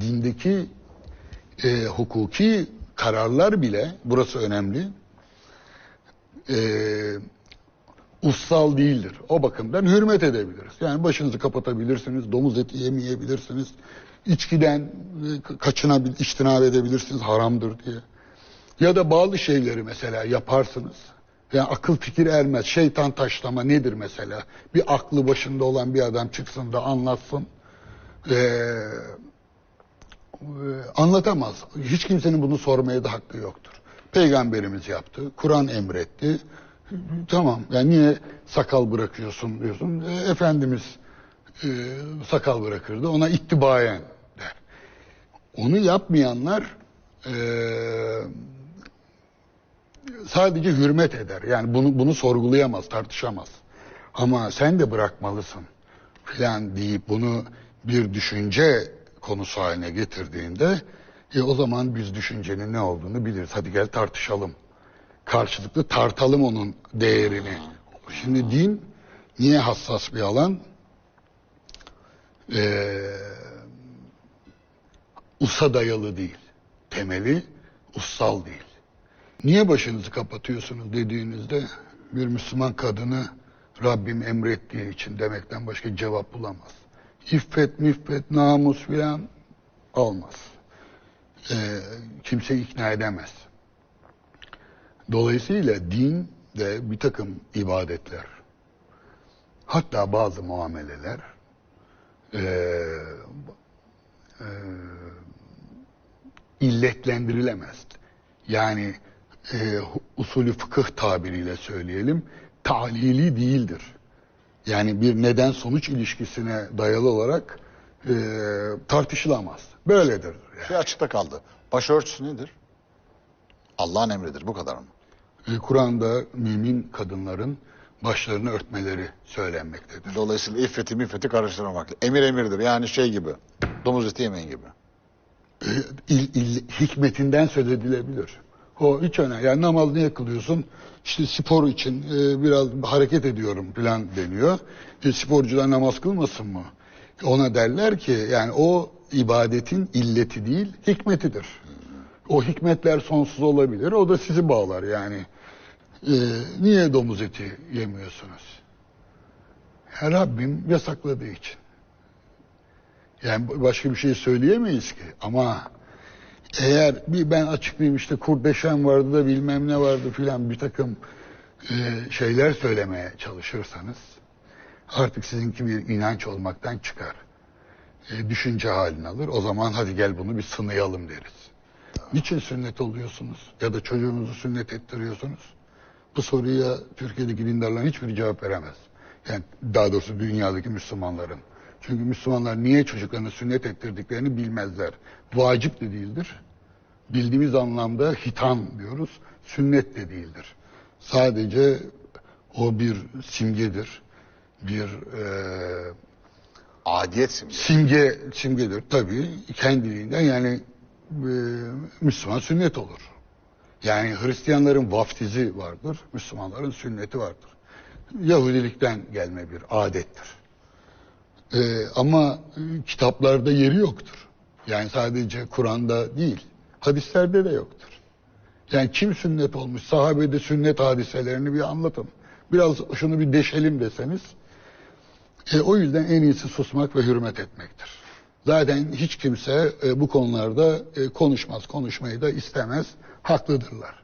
dindeki e, hukuki kararlar bile, burası önemli, e, ussal değildir. O bakımdan hürmet edebiliriz. Yani başınızı kapatabilirsiniz, domuz eti yemeyebilirsiniz, içkiden e, kaçınabil, içtinab edebilirsiniz, haramdır diye. Ya da bazı şeyleri mesela yaparsınız. Yani akıl fikir ermez. Şeytan taşlama nedir mesela? Bir aklı başında olan bir adam çıksın da anlatsın. Ee, e, anlatamaz. Hiç kimsenin bunu sormaya da hakkı yoktur. Peygamberimiz yaptı. Kur'an emretti. Tamam. Yani niye sakal bırakıyorsun diyorsun. E, Efendimiz e, sakal bırakırdı. Ona ittibayen der. Onu yapmayanlar e, sadece hürmet eder. Yani bunu bunu sorgulayamaz, tartışamaz. Ama sen de bırakmalısın filan deyip bunu bir düşünce konusu haline getirdiğinde e, o zaman biz düşüncenin ne olduğunu biliriz. Hadi gel tartışalım. Karşılıklı tartalım onun değerini. Şimdi din niye hassas bir alan? Ee, usa dayalı değil. Temeli ussal değil. Niye başınızı kapatıyorsunuz dediğinizde bir Müslüman kadını Rabbim emrettiği için demekten başka cevap bulamaz. İffet, miffet, namus filan olmaz. Ee, kimse ikna edemez. Dolayısıyla din de bir takım ibadetler, hatta bazı muameleler ee, e, illetlendirilemez. Yani e, usulü fıkıh tabiriyle söyleyelim, talili değildir. Yani bir neden sonuç ilişkisine dayalı olarak e, tartışılamaz. Böyledir. Yani. Şey açıkta kaldı. Başörtüsü nedir? Allah'ın emridir. Bu kadar mı? E, Kur'an'da mümin kadınların başlarını örtmeleri söylenmektedir. Dolayısıyla iffeti miffeti karıştırmamak. Emir emirdir. Yani şey gibi. Domuz eti yemeyin gibi. E, il, il- hikmetinden söz edilebilir. O hiç önemli. Yani namaz niye kılıyorsun? İşte spor için e, biraz hareket ediyorum falan deniyor. E, sporcular namaz kılmasın mı? Ona derler ki yani o ibadetin illeti değil hikmetidir. O hikmetler sonsuz olabilir. O da sizi bağlar yani. E, niye domuz eti yemiyorsunuz? Ya Rabbim yasakladığı için. Yani başka bir şey söyleyemeyiz ki. Ama eğer bir ben açıklayayım işte kurdeşen vardı da bilmem ne vardı filan bir takım e, şeyler söylemeye çalışırsanız artık sizinki bir inanç olmaktan çıkar. E, düşünce halini alır. O zaman hadi gel bunu bir sınayalım deriz. Niçin sünnet oluyorsunuz? Ya da çocuğunuzu sünnet ettiriyorsunuz? Bu soruya Türkiye'deki dindarların hiçbiri cevap veremez. Yani daha doğrusu dünyadaki Müslümanların. Çünkü Müslümanlar niye çocuklarını sünnet ettirdiklerini bilmezler. Vacip de değildir. Bildiğimiz anlamda hitam diyoruz. Sünnet de değildir. Sadece o bir simgedir. Bir eee Adiyet simgesi. simge simgedir tabii kendiliğinden yani e, Müslüman sünnet olur. Yani Hristiyanların vaftizi vardır, Müslümanların sünneti vardır. Yahudilikten gelme bir adettir. E, ama kitaplarda yeri yoktur. Yani sadece Kur'an'da değil, hadislerde de yoktur. Yani kim sünnet olmuş, sahabede sünnet hadiselerini bir anlatın. Biraz şunu bir deşelim deseniz, e, o yüzden en iyisi susmak ve hürmet etmektir. Zaten hiç kimse e, bu konularda e, konuşmaz, konuşmayı da istemez. Haklıdırlar.